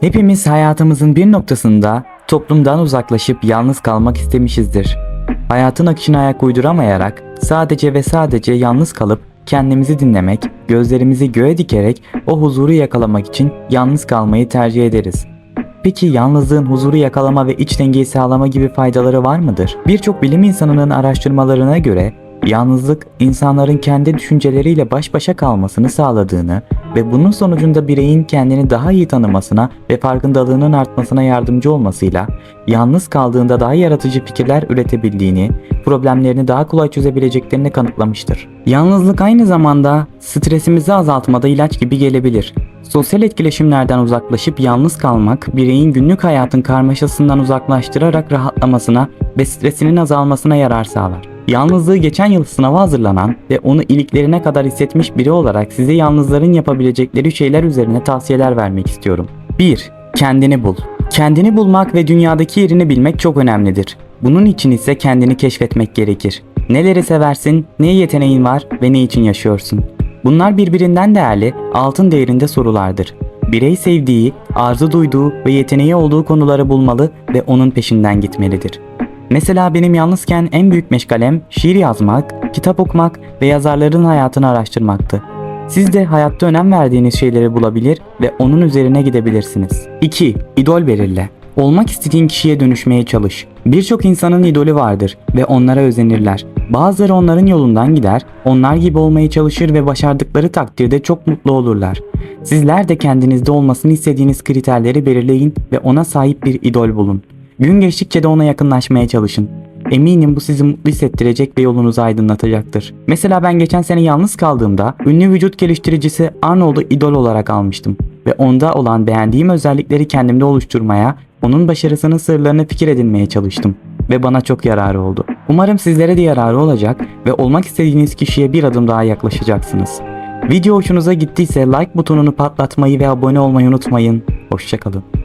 Hepimiz hayatımızın bir noktasında toplumdan uzaklaşıp yalnız kalmak istemişizdir. Hayatın akışına ayak uyduramayarak sadece ve sadece yalnız kalıp kendimizi dinlemek, gözlerimizi göğe dikerek o huzuru yakalamak için yalnız kalmayı tercih ederiz. Peki yalnızlığın huzuru yakalama ve iç dengeyi sağlama gibi faydaları var mıdır? Birçok bilim insanının araştırmalarına göre yalnızlık insanların kendi düşünceleriyle baş başa kalmasını sağladığını ve bunun sonucunda bireyin kendini daha iyi tanımasına ve farkındalığının artmasına yardımcı olmasıyla yalnız kaldığında daha yaratıcı fikirler üretebildiğini, problemlerini daha kolay çözebileceklerini kanıtlamıştır. Yalnızlık aynı zamanda stresimizi azaltmada ilaç gibi gelebilir. Sosyal etkileşimlerden uzaklaşıp yalnız kalmak, bireyin günlük hayatın karmaşasından uzaklaştırarak rahatlamasına ve stresinin azalmasına yarar sağlar. Yalnızlığı geçen yıl sınava hazırlanan ve onu iliklerine kadar hissetmiş biri olarak size yalnızların yapabilecekleri şeyler üzerine tavsiyeler vermek istiyorum. 1. Kendini bul. Kendini bulmak ve dünyadaki yerini bilmek çok önemlidir. Bunun için ise kendini keşfetmek gerekir. Neleri seversin, neye yeteneğin var ve ne için yaşıyorsun? Bunlar birbirinden değerli, altın değerinde sorulardır. Birey sevdiği, arzu duyduğu ve yeteneği olduğu konuları bulmalı ve onun peşinden gitmelidir. Mesela benim yalnızken en büyük meşgalem şiir yazmak, kitap okumak ve yazarların hayatını araştırmaktı. Siz de hayatta önem verdiğiniz şeyleri bulabilir ve onun üzerine gidebilirsiniz. 2. İdol belirle. Olmak istediğin kişiye dönüşmeye çalış. Birçok insanın idolü vardır ve onlara özenirler. Bazıları onların yolundan gider, onlar gibi olmaya çalışır ve başardıkları takdirde çok mutlu olurlar. Sizler de kendinizde olmasını istediğiniz kriterleri belirleyin ve ona sahip bir idol bulun. Gün geçtikçe de ona yakınlaşmaya çalışın. Eminim bu sizi mutlu hissettirecek ve yolunuzu aydınlatacaktır. Mesela ben geçen sene yalnız kaldığımda ünlü vücut geliştiricisi Arnold'u idol olarak almıştım. Ve onda olan beğendiğim özellikleri kendimde oluşturmaya, onun başarısının sırlarını fikir edinmeye çalıştım. Ve bana çok yararı oldu. Umarım sizlere de yararı olacak ve olmak istediğiniz kişiye bir adım daha yaklaşacaksınız. Video hoşunuza gittiyse like butonunu patlatmayı ve abone olmayı unutmayın. Hoşçakalın.